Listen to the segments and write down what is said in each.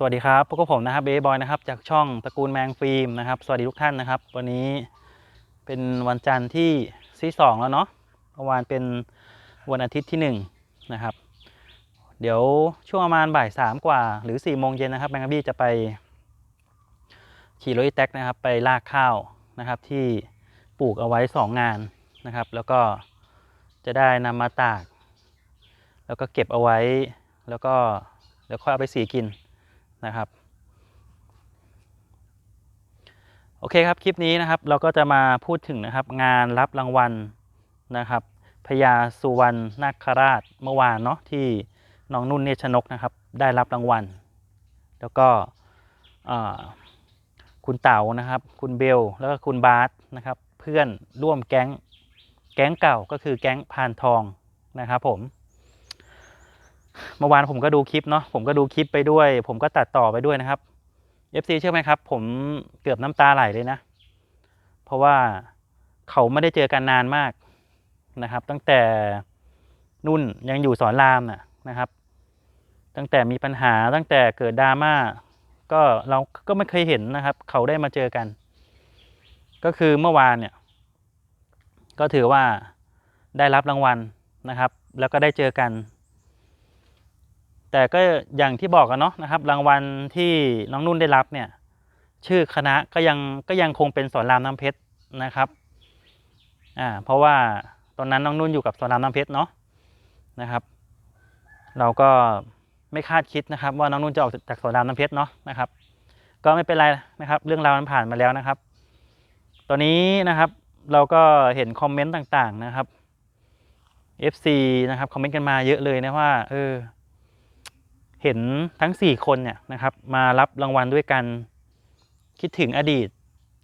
สวัสดีครับพวกบผมนะครับเบย์บอยนะครับจากช่องตระกูลแมงฟิล์มนะครับ สวัสดีทุกท่านนะครับ วันนี้เป็นวันจันทร์ที่ที่สองแล้วเนาะเมื่อวานเป็นวันอาทิตย์ที่หนึ่งนะครับ เดี๋ยวช่วงประมาณบ่ายสามกว่า หรือ4ี่โมงเย็นนะครับแมงกบี้จะไป ขี่รถแท็กนะครับ ไปลากข้าวนะครับที่ปลูกเอาไว้สองงานนะครับ แล้วก็จะได้นำมาตาก แล้วก็เก็บเอาไว้แล้วก็เดี๋ยวค่อยเอาไปสีกิน นะครับ โอเคครับ คลิปนี้นะครับเราก็จะมาพูดถึงนะครับ งานรับรางวัลนะครับพญาสุวรรณนาคราชเมื่อวานเนาะที่น้องนุ่นเนชนกนะครับ ได้รับรางวัล แล้วก็คุณเต๋านะครับ คุณเบลแล้วก็คุณบาสนะครับ เพื่อนร่วมแก๊งแก๊งเก่าก็คือแก๊งพานทองนะครับผม เมื่อวานผมก็ดูคลิปเนาะผมก็ดูคลิปไปด้วย ผมก็ตัดต่อไปด้วยนะครับ FC เชื่อไหมครับ ผมเกือบน้ำตาไหลเลยนะ เพราะว่าเขาไม่ได้เจอกันนานมากนะครับ ตั้งแต่นุ่นยังอยู่สอนรามน่ะนะครับ ตั้งแต่มีปัญหาตั้งแต่เกิดดราม่าก็เราก็ไม่เคยเห็นนะครับ เขาได้มาเจอกัน ก็คือเมื่อวานเนี่ย ก็ถือว่าได้รับรางวัลนะครับ แล้วก็ได้เจอกัน แต่ก็อย่างที่บอกกันเนาะนะครับ รางวัลที่น้องนุ่นได้รับเนี่ย ชื่อคณะก็ยังก็ยังคงเป็นสอนรามน้ำเพชรนะครับอ่าเพราะว่าตอนนั้นน้องนุ่นอยู่กับสอนรามน้ำเพชรเนาะนะครับ เราก็ไม่คาดคิดนะครับ ว่าน้องนุ่นจะออกจากสอนรามน้ำเพชรเนาะนะครับ ก็ไม่เป็นไรนะครับ เรื่องราวมันผ่านมาแล้วนะครับ ตอนนี้นะครับเราก็เห็นคอมเมนต์ต่างๆนะครับ FC นะครับคอมเมนต์กันมาเยอะเลยนะว่าเออ เห็นทั้ง 4 คนเนี่ยนะครับมารับรางวัลด้วยกัน คิดถึงอดีต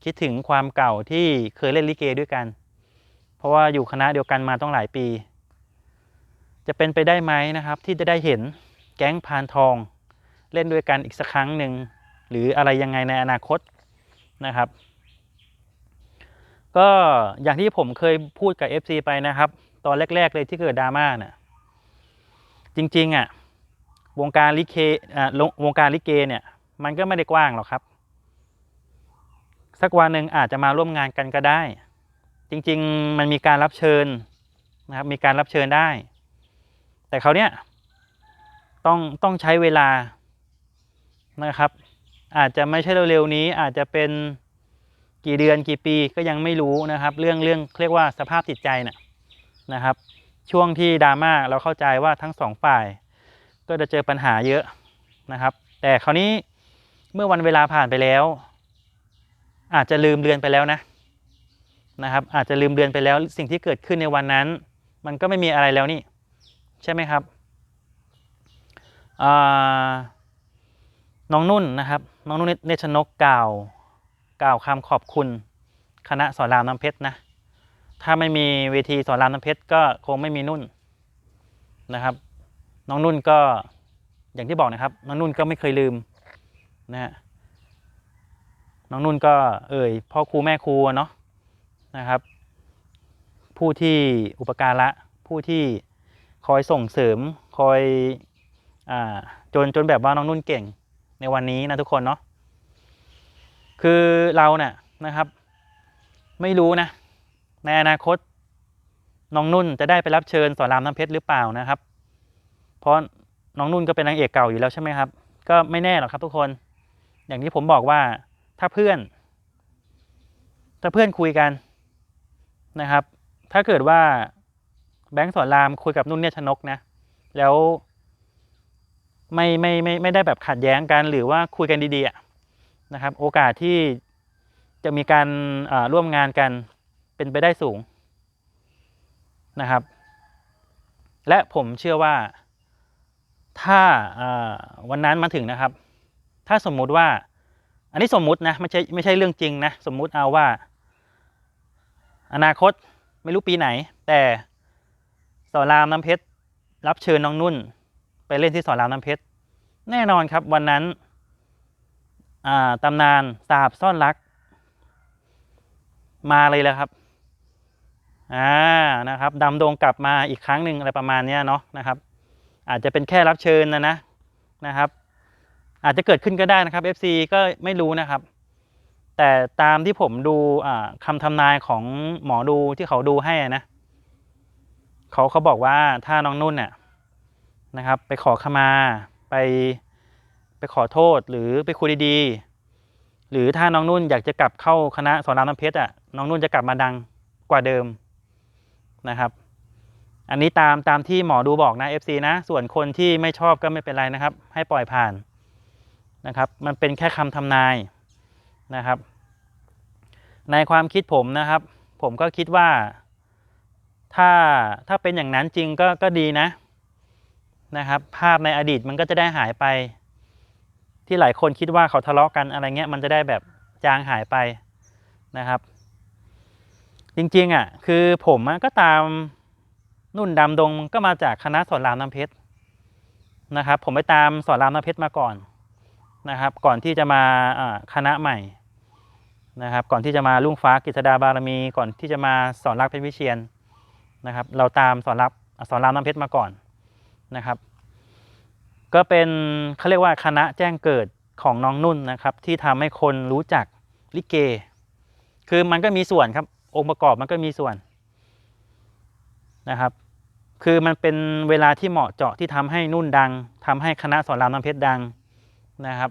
คิดถึงความเก่าที่เคยเล่นลิเกด้วยกัน เพราะว่าอยู่คณะเดียวกันมาต้องหลายปี จะเป็นไปได้ไหมนะครับ ที่จะได้เห็นแก๊งพานทอง เล่นด้วยกันอีกสักครั้งหนึ่งหรืออะไรยังไงในอนาคตนะครับ ก็อย่างที่ผมเคยพูดกับ FC ไปนะครับ ตอนแรก ๆ เลยที่เกิดดราม่าเนี่ยจริง ๆอะ วงการลิเกวงการลิเกเนี่ยมันก็ไม่ได้กว้างหรอกครับ สักวันหนึ่งอาจจะมาร่วมงานกันก็ได้ จริงๆมันมีการรับเชิญนะครับมีการรับเชิญได้ แต่เขาเนี่ยต้องต้องใช้เวลานะครับ อาจจะไม่ใช่เร็วๆนี้อาจจะเป็นกี่เดือนกี่ปีก็ยังไม่รู้นะครับ เรื่องเรื่องเรียกว่าสภาพจิตใจน่ะนะครับ ช่วงที่ดราม่าเราเข้าใจว่าทั้งสองฝ่าย ก็จะเจอปัญหาเยอะนะครับ แต่คราวนี้เมื่อวันเวลาผ่านไปแล้ว อาจจะลืมเลือนไปแล้วนะนะครับ อาจจะลืมเลือนไปแล้ว สิ่งที่เกิดขึ้นในวันนั้น มันก็ไม่มีอะไรแล้วนี่ ใช่ไหมครับน้องนุ่นนะครับ น้องนุ่นเนชนกกล่าว กล่าวคำขอบคุณ คณะสอนรามน้ำเพชรนะถ้าไม่มีเวทีสอนรามน้ำเพชรก็คงไม่มีนุ่นนะครับ น้องนุ่นก็อย่างที่บอกนะครับ น้องนุ่นก็ไม่เคยลืมนะฮะน้องนุ่นก็เอ่ยพ่อครูแม่ครูเนาะนะครับ ผู้ที่อุปการะผู้ที่คอยส่งเสริมคอยอ่าจนจนแบบว่าน้องนุ่นเก่งในวันนี้นะทุกคนเนาะคือเราเนี่ยนะครับ ไม่รู้นะในอนาคตน้องนุ่นจะได้ไปรับเชิญสอนรามน้ำเพชรหรือเปล่านะครับ เพราะน้องนุ่นก็เป็นนางเอกเก่าอยู่แล้วใช่ไหมครับ ก็ไม่แน่หรอกครับทุกคน อย่างที่ผมบอกว่าถ้าเพื่อน ถ้าเพื่อนคุยกันนะครับ ถ้าเกิดว่าแบงค์สอนรามคุยกับนุ่นเนี่ยชนกนะ แล้วไม่ไม่ไม่ไม่ได้แบบขัดแย้งกันหรือว่าคุยกันดีๆนะครับ โอกาสที่จะมีการร่วมงานกันเป็นไปได้สูงนะครับ และผมเชื่อว่า ถ้าวันนั้นมาถึงนะครับ ถ้าสมมุติว่า อันนี้สมมุตินะไม่ใช่ไม่ใช่เรื่องจริงนะ สมมุติเอาว่า อนาคตไม่รู้ปีไหน แต่สอนรามน้ำเพชรรับเชิญน้องนุ่น ไปเล่นที่สอนรามน้ำเพชรแน่นอนครับวันนั้นตำนานสาบซ่อนรัก มาเลยแหละครับอ่านะครับดำดงกลับมาอีกครั้งหนึ่งอะไรประมาณนี้เนาะนะครับ อาจจะเป็นแค่รับเชิญนะนะนะครับ อาจจะเกิดขึ้นก็ได้นะครับ FC ก็ไม่รู้นะครับ แต่ตามที่ผมดูอ่าคำทำนายของหมอดูที่เขาดูให้นะเขาเขาบอกว่าถ้าน้องนุ่นเนี่ยนะครับ ไปขอขมาไปไปขอโทษหรือไปคุยดีๆ หรือถ้าน้องนุ่นอยากจะกลับเข้าคณะสอนรามน้ำเพชรอะน้องนุ่นจะกลับมาดังกว่าเดิมนะครับ อันนี้ตามตามที่หมอดูบอกนะ FC นะ ส่วนคนที่ไม่ชอบก็ไม่เป็นไรนะครับ ให้ปล่อยผ่านนะครับ มันเป็นแค่คำทำนายนะครับ ในความคิดผมนะครับ ผมก็คิดว่า ถ้าถ้าเป็นอย่างนั้นจริงก็ก็ดีนะนะครับ ภาพในอดีตมันก็จะได้หายไป ที่หลายคนคิดว่าเขาทะเลาะกันอะไรเงี้ยมันจะได้แบบจางหายไปนะครับ จริงๆอะคือผมก็ตาม นุ่นดำดงก็มาจากคณะสอนรามน้ำเพชรนะครับ ผมไปตามสอนรามน้ำเพชรมาก่อนนะครับ ก่อนที่จะมาคณะใหม่นะครับ ก่อนที่จะมาลุงฟ้ากฤษดาบารมี ก่อนที่จะมาสอนรักเพชรวิเชียนนะครับ เราตามสอนรักสอนรามน้ำเพชรมาก่อนนะครับ ก็เป็นเขาเรียกว่าคณะแจ้งเกิดของน้องนุ่นนะครับ ที่ทำให้คนรู้จักลิเก คือมันก็มีส่วนครับ องค์ประกอบมันก็มีส่วนนะครับ คือมันเป็นเวลาที่เหมาะเจาะที่ทำให้นุ่นดังทำให้คณะสอนรามน้ำเพชรดังนะครับ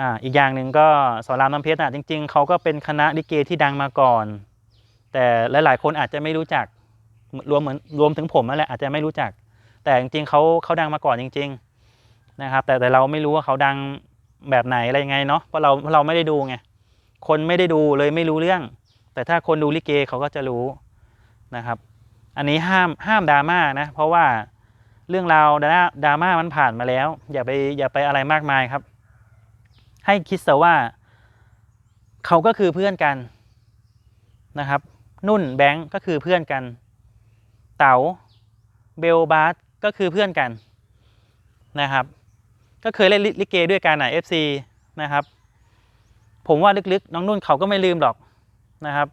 อ่าอีกอย่างหนึ่งก็สอนรามน้ำเพชรอะจริง ๆเขาก็เป็นคณะลิเกที่ดังมาก่อน แต่หลายๆคนอาจจะไม่รู้จักรวมเหมือนรวมถึงผมนั่นแหละอาจจะไม่รู้จัก แต่จริงๆเขาเขาดังมาก่อนจริง ๆนะครับ แต่แต่เราไม่รู้ว่าเขาดังแบบไหนอะไรยังไงเนาะเพราะเราเพราะเราไม่ได้ดูไงคนไม่ได้ดูเลยไม่รู้เรื่อง แต่ถ้าคนดูลิเกเขาก็จะรู้นะครับ อันนี้ห้ามห้ามดราม่านะ เพราะว่าเรื่องราวดราดราม่ามันผ่านมาแล้ว อย่าไปอย่าไปอะไรมากมายครับ ให้คิดซะว่า เขาก็คือเพื่อนกันนะครับ นุ่นแบงก์ก็คือเพื่อนกัน เต๋าเบลบาสก็คือเพื่อนกันนะครับ ก็เคยเล่นลิเกด้วยกันอะ FC นะครับ ผมว่าลึกๆ น้องนุ่นเขาก็ไม่ลืมหรอกนะครับ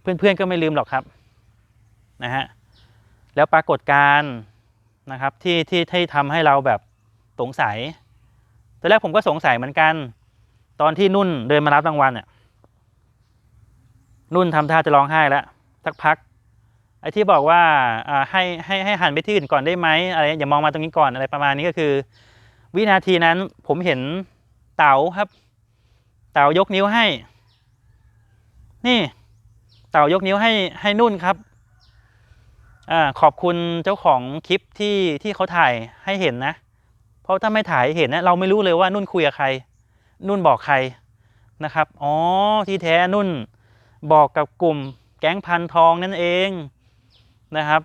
เพื่อนๆก็ไม่ลืมหรอกครับ นะฮะแล้วปรากฏการณ์นะครับที่ที่ที่ทำให้เราแบบสงสัยตอนแรกผมก็สงสัยเหมือนกัน ตอนที่นุ่นเดินมารับรางวัลเนี่ยนุ่นทำท่าจะร้องไห้แล้วสักพัก ไอ้ที่บอกว่าให้ให้ให้หันไปที่อื่นก่อนได้ไหมอะไรอย่ามองมาตรงนี้ก่อนอะไรประมาณนี้ก็คือ วินาทีนั้นผมเห็นเต๋าครับ เต๋ายกนิ้วให้ นี่ เต๋ายกนิ้วให้ให้นุ่นครับ ขอบคุณเจ้าของคลิปที่ที่เขาถ่ายให้เห็นนะ เพราะถ้าไม่ถ่ายหเห็นนะเราไม่รู้เลยว่านุ่นคุยกับใคร นุ่นบอกใครนะครับ อ๋อที่แท้นุ่นบอกกับกลุ่มแก๊งพันทองนั่นเองนะครับ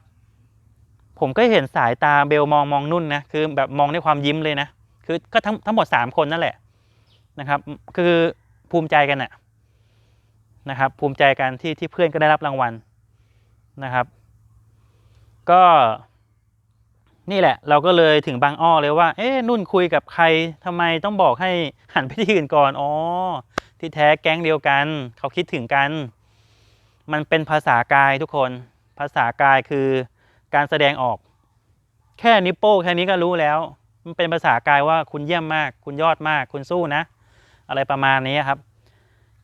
ผมก็เห็นสายตาเบลมองมองนุ่นนะคือแบบมองด้วยความยิ้มเลยนะคือก็ทั้งทั้งหมดสามคนนั่นแหละนะครับ คือภูมิใจกันนะนะครับ ภูมิใจกันที่ที่เพื่อนก็ได้รับรางวัลนะครับ ก็นี่แหละ เราก็เลยถึงบางอ้อเลยว่า เอ๊ะนุ่นคุยกับใครทำไมต้องบอกให้หันไปที่อื่นก่อนอ๋อที่แท้แก๊งเดียวกัน เขาคิดถึงกัน มันเป็นภาษากายทุกคน ภาษากายคือการแสดงออก แค่นิปโป้แค่นี้ก็รู้แล้ว มันเป็นภาษากายว่าคุณเยี่ยมมาก คุณยอดมาก คุณสู้นะ อะไรประมาณนี้ครับ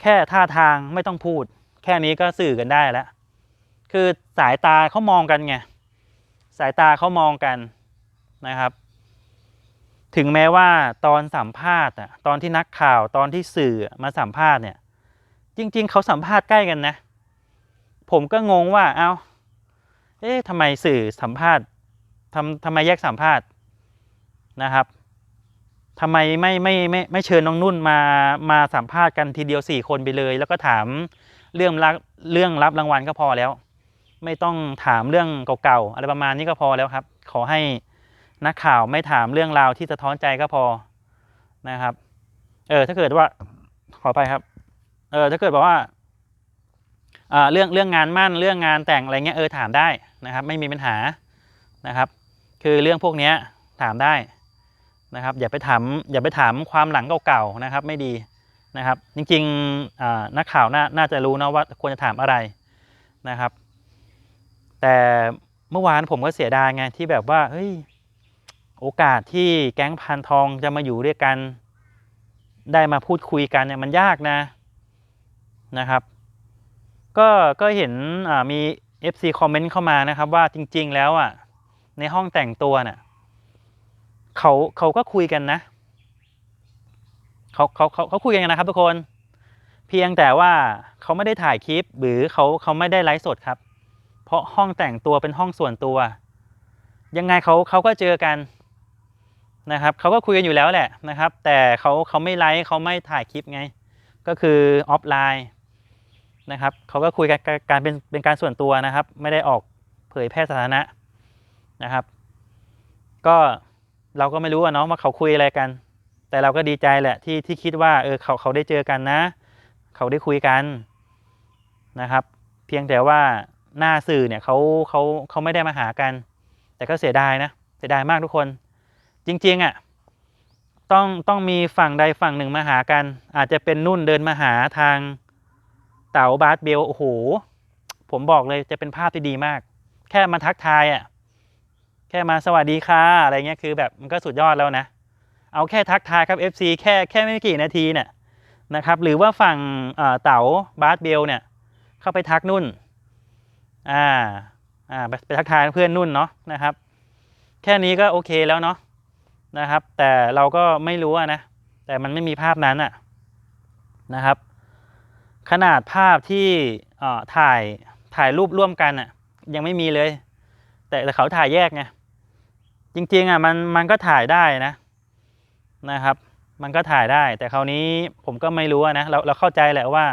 แค่ท่าทางไม่ต้องพูด แค่นี้ก็สื่อกันได้แล้วคือสายตาเขามองกันไง สายตาเขามองกันนะครับ ถึงแม้ว่าตอนสัมภาษณ์ตอนที่นักข่าวตอนที่สื่อมาสัมภาษณ์เนี่ย จริง ๆ เขาสัมภาษณ์ใกล้กันนะ ผมก็งงว่าเอา้า เอ๊ะทำไมสื่อสัมภาษณ์ทำทำไมแยกสัมภาษณ์นะครับทำไมไม่ไม่ไม่ไม่เชิญน้องนุ่นมามาสัมภาษณ์กันทีเดียวสี่คนไปเลย แล้วก็ถามเรื่องรับเรื่องรับรางวัลก็พอแล้ว ไม่ต้องถามเรื่องเก่าๆอะไรประมาณนี้ก็พอแล้วครับ ขอให้นักข่าวไม่ถามเรื่องราวที่สะท้อนใจก็พอนะครับ เออถ้าเกิดว่าขอไปครับ เออถ้าเกิดบอกว่าเรื่องเรื่องงานมั่นเรื่องงานแต่งอะไรเงี้ยเออถามได้นะครับ ไม่มีปัญหานะครับ คือเรื่องพวกนี้ถามได้นะครับ อย่าไปถามอย่าไปถามความหลังเก่าๆนะครับ ไม่ดีนะครับ จริงๆนักข่าวน่าน่าจะรู้นะว่าควรจะถามอะไรนะครับ แต่เมื่อวานผมก็เสียดายไงที่แบบว่าเฮ้ยโอกาสที่แก๊งพันทองจะมาอยู่ด้วยกัน ได้มาพูดคุยกันเนี่ยมันยากนะนะครับ ก็ก็เห็นมี FC คอมเมนต์เข้ามานะครับว่าจริง ๆ แล้วอะ ในห้องแต่งตัวน่ะเขาเขาก็คุยกันนะเขาเขาเขาเขาคุยกันนะครับทุกคน เพียงแต่ว่าเขาไม่ได้ถ่ายคลิปหรือเขาเขาไม่ได้ไลฟ์สดครับ เพราะห้องแต่งตัวเป็นห้องส่วนตัว ยังไงเขาเขาก็เจอกันนะครับเขาก็คุยกันอยู่แล้วแหละนะครับ แต่เขาเขาไม่ไลฟ์เขาไม่ถ่ายคลิปไง ก็คือออฟไลน์นะครับเขาก็คุยกันการเป็นเป็นการส่วนตัวนะครับ ไม่ได้ออกเผยแพร่สาธารณะนะครับ ก็เราก็ไม่รู้อะเนาะว่าเขาคุยอะไรกัน แต่เราก็ดีใจแหละที่ที่คิดว่าเออเขาเขาได้เจอกันนะ เขาได้คุยกันนะครับ เพียงแต่ว่า หน้าสื่อเนี่ยเขาเขาเขาไม่ได้มาหากัน แต่ก็เสียดายนะเสียดายมากทุกคน จริงๆอะต้องต้องมีฝั่งใดฝั่งหนึ่งมาหากัน อาจจะเป็นนุ่นเดินมาหาทางเต๋าบาสเบลโอ้โหผมบอกเลยจะเป็นภาพที่ดีมาก แค่มาทักทายอะแค่มาสวัสดีค่ะอะไรเงี้ยคือแบบมันก็สุดยอดแล้วนะ เอาแค่ทักทายครับ FC แค่แค่ไม่กี่นาทีเนี่ยนะครับ หรือว่าฝั่งเอ่อเต๋าบาสเบลเนี่ยเข้าไปทักนุ่น อ่าอ่าไปทักทายเพื่อนนุ่นเนาะนะครับ แค่นี้ก็โอเคแล้วเนาะนะครับ แต่เราก็ไม่รู้นะแต่มันไม่มีภาพนั้นอะนะครับ ขนาดภาพที่เอ่อถ่ายถ่ายรูปร่วมกันอะยังไม่มีเลย แต่แต่เขาถ่ายแยกไงจริงๆอะมันมันก็ถ่ายได้นะนะครับ มันก็ถ่ายได้ แต่คราวนี้ผมก็ไม่รู้นะเราเราเข้าใจแหละว่า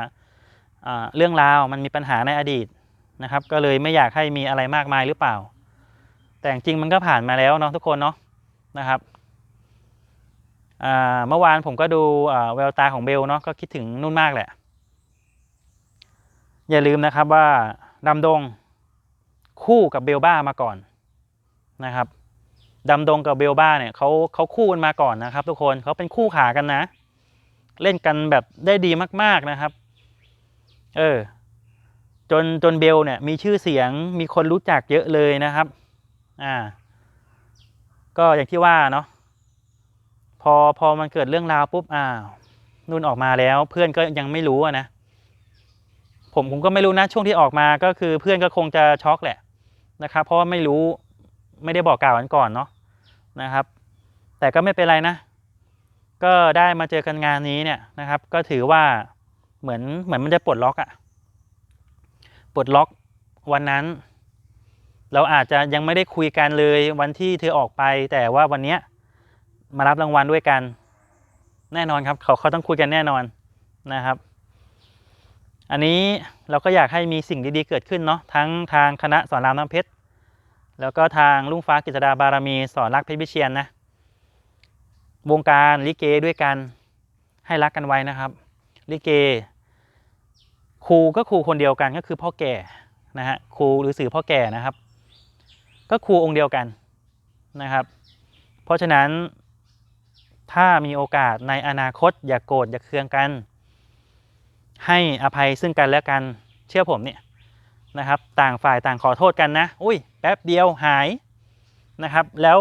เรื่องราวมันมีปัญหาในอดีต นะครับ ก็เลยไม่อยากให้มีอะไรมากมายหรือเปล่า แต่จริงมันก็ผ่านมาแล้วเนาะทุกคนเนาะนะครับเมื่อวานผมก็ดูแววตาของเบลเนาะก็คิดถึงนุ่นมากแหละ อย่าลืมนะครับว่าดำดงคู่กับเบลบ้ามาก่อนนะครับดำดงกับเบลบ้าเนี่ยเขาเขาคู่กันมาก่อนนะครับ ทุกคนเขาเป็นคู่ขากันนะ เล่นกันแบบได้ดีมาก ๆนะครับ เออ จนจนเบลเนี่ยมีชื่อเสียงมีคนรู้จักเยอะเลยนะครับ อ่า ก็อย่างที่ว่าเนาะพอพอมันเกิดเรื่องราวปุ๊บอ้าวนุ่นออกมาแล้ว เพื่อนก็ยังไม่รู้นะผมผมก็ไม่รู้นะช่วงที่ออกมาก็คือเพื่อนก็คงจะช็อกแหละนะครับ เพราะว่าไม่รู้ไม่ได้บอกกล่าวกันก่อนเนาะนะครับ แต่ก็ไม่เป็นไรนะ ก็ได้มาเจอกันงานนี้เนี่ยนะครับ ก็ถือว่าเหมือนเหมือนมันจะปลดล็อกอะ ปลดล็อกวันนั้น เราอาจจะยังไม่ได้คุยกันเลยวันที่เธอออกไป แต่ว่าวันเนี้ยมารับรางวัลด้วยกัน แน่นอนครับ เขาเขาต้องคุยกันแน่นอนนะครับ อันนี้เราก็อยากให้มีสิ่งดีๆเกิดขึ้นเนาะทั้งทางคณะสอนรามน้ำเพชรแล้วก็ทางลุงฟ้ากิจดาบารมีสอนรักเพชรวิเชียนนะวงการลิเกด้วยกันให้รักกันไว้นะครับ ลิเก ครูก็ครูคนเดียวกันก็คือพ่อแก่นะฮะครูหรือสื่อพ่อแก่นะครับ ก็ครูองค์เดียวกันนะครับ เพราะฉะนั้นถ้ามีโอกาสในอนาคตอย่ากโกรธอย่าเคืองกัน ให้อภัยซึ่งกันและกันเชื่อผมเนี่ยนะครับ ต่างฝ่ายต่างขอโทษกันนะ อุ้ยแป๊บเดียวหายนะครับ แล้ว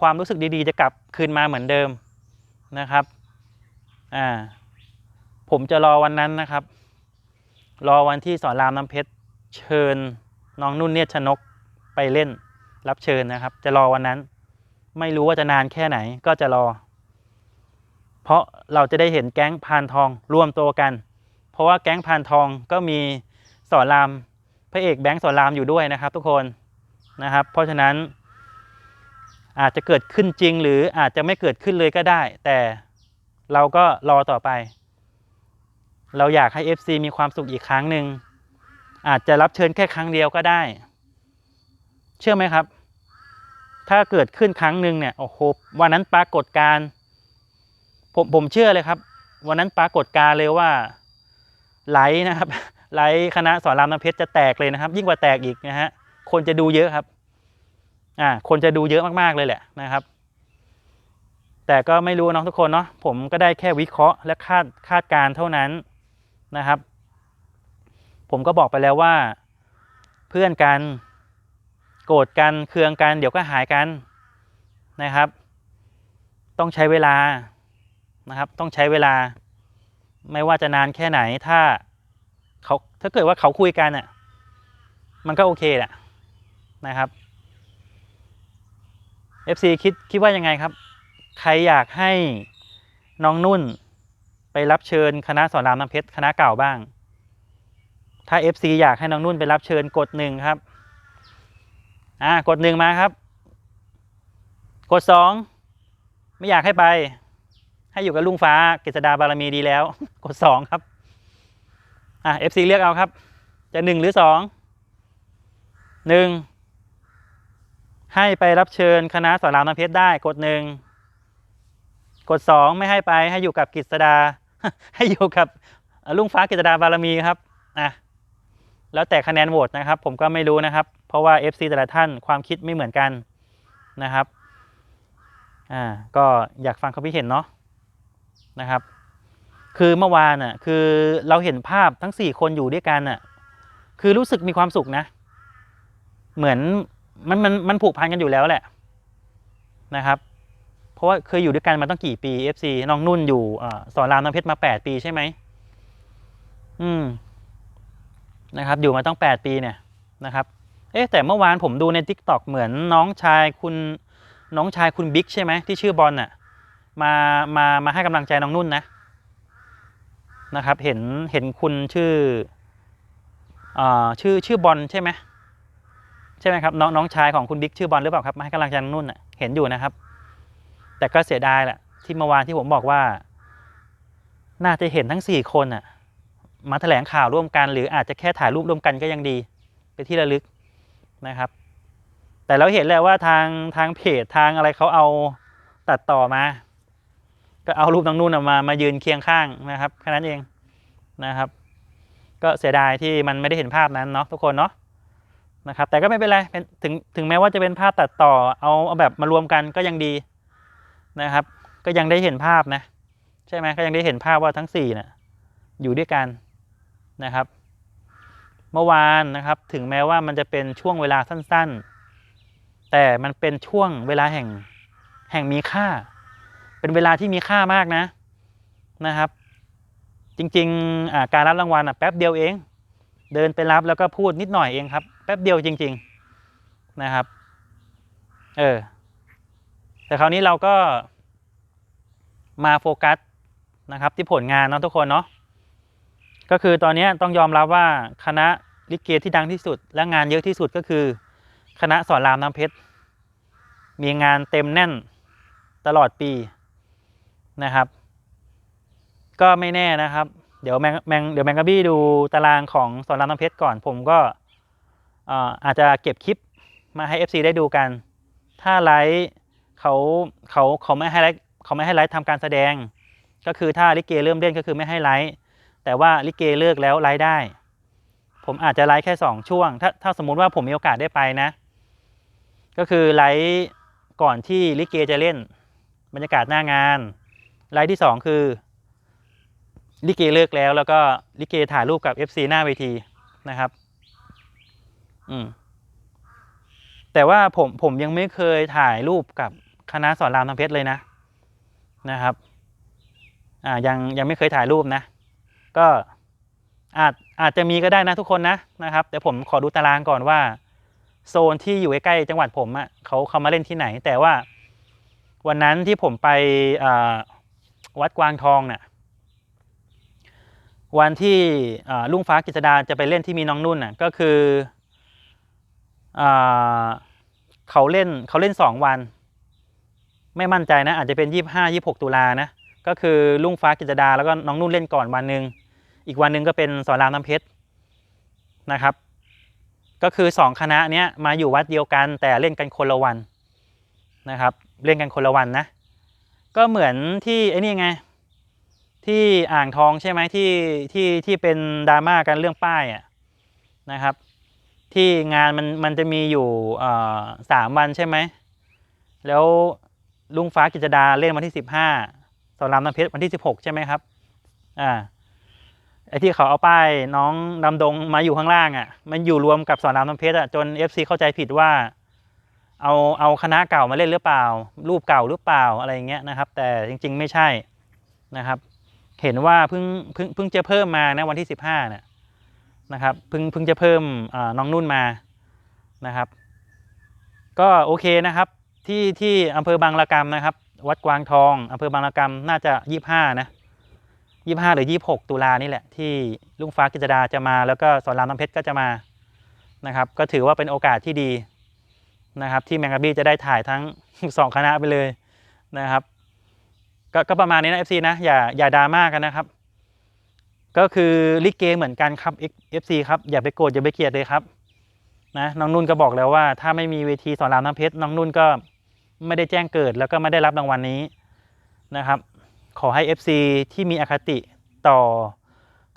ความรู้สึกดีๆ จะกลับคืนมาเหมือนเดิมนะครับอ่าผมจะรอวันนั้นนะครับ รอวันที่สอนรามน้ำเพชรเชิญน้องนุ่นเนตรชนกไปเล่น รับเชิญนะครับ จะรอวันนั้น ไม่รู้ว่าจะนานแค่ไหนก็จะรอ เพราะเราจะได้เห็นแก๊งพานทองรวมตัวกัน เพราะว่าแก๊งพานทองก็มีสอนรามพระเอกแบงค์สอนรามอยู่ด้วยนะครับ ทุกคนนะครับ เพราะฉะนั้น อาจจะเกิดขึ้นจริงหรืออาจจะไม่เกิดขึ้นเลยก็ได้ แต่เราก็รอต่อไป เราอยากให้ FC มีความสุขอีกครั้งหนึ่งอาจจะรับเชิญแค่ครั้งเดียวก็ได้ เชื่อไหมครับ ถ้าเกิดขึ้นครั้งหนึ่งเนี่ยโอ้โหวันนั้นปรากฏการผมผมเชื่อเลยครับ วันนั้นปรากฏการเลยว่าไลฟ์นะครับไลฟ์คณะสอนรามน้ำเพชรจะแตกเลยนะครับ ยิ่งกว่าแตกอีกนะฮะคนจะดูเยอะครับอ่าคนจะดูเยอะมากๆเลยแหละนะครับ แต่ก็ไม่รู้เนาะทุกคนเนาะผมก็ได้แค่วิเคราะห์และคาดคาดการณ์เท่านั้น นะครับ ผมก็บอกไปแล้วว่า เพื่อนกันโกรธกันเคืองกันเดี๋ยวก็หายกันนะครับ ต้องใช้เวลานะครับ ต้องใช้เวลา ไม่ว่าจะนานแค่ไหนถ้าเขาถ้าเกิดว่าเขาคุยกันอะ มันก็โอเคแหละนะครับ FC คิดคิดว่ายังไงครับ ใครอยากให้น้องนุ่น ไปรับเชิญคณะสอนรามน้ำเพชรคณะเก่าบ้าง ถ้า FC อยากให้น้องนุ่นไปรับเชิญกดหนึ่งครับ อ่ากดหนึ่งมาครับ กดสองไม่อยากให้ไป ให้อยู่กับลุงฟ้ากฤษดาบารมีดีแล้ว กดสองครับ อะ FC เลือกเอาครับ จะหนึ่งหรือสองหนึ่งให้ไปรับเชิญคณะสอนรามน้ำเพชรได้กดหนึ่งกดสองไม่ให้ไปให้อยู่กับกฤษดา ให้อยู่กับลุงฟ้ากฤษดาบารมีครับอะแล้วแต่คะแนนโหวตนะครับ ผมก็ไม่รู้นะครับ เพราะว่า FC แต่ละท่านความคิดไม่เหมือนกันนะครับอ่าก็อยากฟังความคิดเห็นเนาะนะครับ คือเมื่อวานอะคือเราเห็นภาพทั้งสี่คนอยู่ด้วยกันอะคือรู้สึกมีความสุขนะ เหมือนมันมันมันผูกพันกันอยู่แล้วแหละนะครับ เพราะว่าเคยอยู่ด้วยกันมาตั้งกี่ปี FC น้องนุ่นอยู่อสอนรามน้ำเพชรมาแปดปีใช่ไหมอืมนะครับ อยู่มาตั้งแปดปีเนี่ยนะครับ เอ๊ะแต่เมื่อวานผมดูใน t ิ k t o k เหมือนน้องชายคุณน้องชายคุณบิ๊กใช่ไหมที่ชื่อบอลน่ะมามามาให้กำลังใจน้องนุ่นนะนะครับ เห็นเห็นคุณชื่ออ่าชื่อชื่อบอลใช่ไหมใช่ไหมครับน้องน้องชายของคุณบิ๊กชื่อบอลหรือเปล่าครับมาให้กำลังใจน้องนุ่นน่ะเห็นอยู่นะครับ แต่ก็เสียดายแหละที่เมื่อวานที่ผมบอกว่า น่าจะเห็นทั้งสี่คนน่ะ มาแถลงข่าวร่วมกัน หรืออาจจะแค่ถ่ายรูปร่วมกันก็ยังดี ไปนที่ระลึกนะครับ แต่เราเห็นแล้วว่าทางทางเพจทางอะไรเขาเอาตัดต่อมา ก็เอารูปน้องนุ่นน่ะมามายืนเคียงข้างนะครับแค่นั้นเองนะครับ ก็เสียดายที่มันไม่ได้เห็นภาพนั้นเนาะทุกคนเนาะนะครับแต่ก็ไม่เป็นไรเป็นถึงถึงแม้ว่าจะเป็นภาพตัดต่อเอาเอาแบบมารวมกันก็ยังดี นะครับ ก็ยังได้เห็นภาพนะ ใช่ไหมก็ยังได้เห็นภาพว่าทั้งสี่น่ะอยู่ด้วยกันนะครับ เมื่อวานนะครับถึงแม้ว่ามันจะเป็นช่วงเวลาสั้น ๆ แต่มันเป็นช่วงเวลาแห่งแห่งมีค่า เป็นเวลาที่มีค่ามากนะนะครับ จริงๆการรับรางวัลอะแป๊บเดียวเอง เดินไปรับแล้วก็พูดนิดหน่อยเองครับ แป๊บเดียวจริง ๆนะครับ เออ แต่คราวนี้เราก็มาโฟกัสนะครับที่ผลงานเนาะทุกคนเนาะก็คือตอนนี้ต้องยอมรับว่าคณะลิเกที่ดังที่สุด และงานเยอะที่สุดก็คือ คณะสอนรามน้ำเพชรมีงานเต็มแน่นตลอดปีนะครับ ก็ไม่แน่นะครับ เดี๋ยวแมงแมงเดี๋ยวแมงกะบี้ดูตารางของสอนรามน้ำเพชรก่อน ผมก็เอ่ออาจจะเก็บคลิปมาให้ FC ได้ดูกัน ถ้าไลฟ์ เขาเขาเขาไม่ให้ไลฟ์เขาไม่ให้ไลฟ์ทำการแสดง ก็คือถ้าลิเกเริ่มเล่นก็คือไม่ให้ไลฟ์แต่ว่าลิเกเลิกแล้วไลฟ์ได้ ผมอาจจะไลฟ์แค่สองช่วง ถ้าถ้าสมมุติว่าผมมีโอกาสได้ไปนะ ก็คือไลฟ์ก่อนที่ลิเกจะเล่น บรรยากาศหน้างาน ไลฟ์ที่สองคือลิเกเลิกแล้ว แล้วก็ลิเกถ่ายรูปกับ FC หน้าเวทีนะครับ อืมแต่ว่าผมผมยังไม่เคยถ่ายรูปกับ คณะสอนรามน้ำเพชรเลยนะนะครับอ่ายังยังไม่เคยถ่ายรูปนะ ก็อาจอาจจะมีก็ได้นะทุกคนนะนะครับเดี๋ยวผมขอดูตารางก่อนว่า โซนที่อยู่ใกล้จังหวัดผมอะ่ะเขาเขามาเล่นที่ไหน แต่ว่าวันนั้นที่ผมไปวัดกวางทองน่ะวันที่ลุงฟ้ากฤษดาจะไปเล่นที่มีน้องนุ่นน่ะก็คืออเขาเล่นเขาเล่นสองวัน ไม่มั่นใจนะอาจจะเป็นยี่ห้ายี่หกตุลานะก็คือลุงฟ้ากฤษดาแล้วก็น้องนุ่นเล่นก่อนวันหนึ่งอีกวันหนึ่งก็เป็นสอนรามน้ำเพชรนะครับ ก็คือสองคณะเนี้ยมาอยู่วัดเดียวกันแต่เล่นกันคนละวันนะครับ เล่นกันคนละวันนะ ก็เหมือนที่ไอ้นี่ไงที่อ่างทองใช่ไหมที่ที่ที่เป็นดราม่ากันเรื่องป้ายอะนะครับ ที่งานมันมันจะมีอยู่สามวันใช่ไหมแล้ว ลุงฟ้ากิจดาเล่นวันที่สิบห้าสอนรามน้ำเพชรวันที่สิบหกใช่ไหมครับ อ่าไอ้ที่เขาเอาป้ายน้องดำดงมาอยู่ข้างล่างอะ่ะ มันอยู่รวมกับสอนรามน้ำเพชรอะจน FC เข้าใจผิดว่า เอาเอาคณะเก่ามาเล่นหรือเปล่า รูปเก่าหรือเปล่าอะไรเงี้ยนะครับ แต่จริง ๆ ไม่ใช่นะครับ เห็นว่าเพิ่งเพิ่งเพิ่งจะเพิ่มมานะวันที่สิบห้าเนี่ยนะครับเพิ่งเพิ่งจะเพิ่มน้องนุ่นมานะครับ ก็โอเคนะครับ ที่ที่อำเภอบางละกำนะครับ วัดกวางทองอำเภอบางละกำน่าจะยี่ห้านะยี่ห้าหรือยี่หกตุลานี่แหละ ที่ลุงฟ้ากิจดาจะมาแล้วก็สอนรามน้ำเพชรก็จะมานะครับ ก็ถือว่าเป็นโอกาสที่ดีนะครับ ที่แมงกะบี้จะได้ถ่ายทั้งสองคณะไปเลยนะครับก็ก็ประมาณนี้นะ FC นะอย่าอย่าดราม่ากันนะครับ ก็คือลิเกเหมือนกันครับ FC ครับอย่าไปโกรธอย่าไปเกลียดเลยครับนะน้องนุ่นก็บอกแล้วว่าถ้าไม่มีเวทีสอนรามน้ำเพชรน้องนุ่นก็ ไม่ได้แจ้งเกิดแล้วก็ไม่ได้รับรางวัลนี้นะครับ ขอให้ FC ที่มีอคติต่อ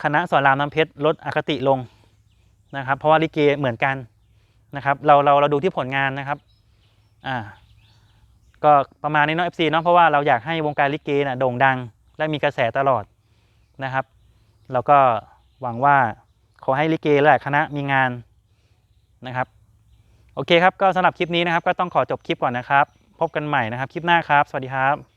คณะสอนรามน้ำเพชรลดอคติลงนะครับ เพราะว่าลิเกเหมือนกันนะครับ เราเราเราดูที่ผลงานนะครับอ่าก็ประมาณนี้เนาะ FC เนาะเพราะว่าเราอยากให้วงการลิเกน่ะโด่งดัง และมีกระแสตลอดนะครับแล้วก็หวังว่าขอให้ลิเกและคณะมีงานนะครับ โอเคครับ ก็สำหรับคลิปนี้นะครับ ก็ต้องขอจบคลิปก่อนนะครับ พบกันใหม่นะครับ คลิปหน้าครับ สวัสดีครับ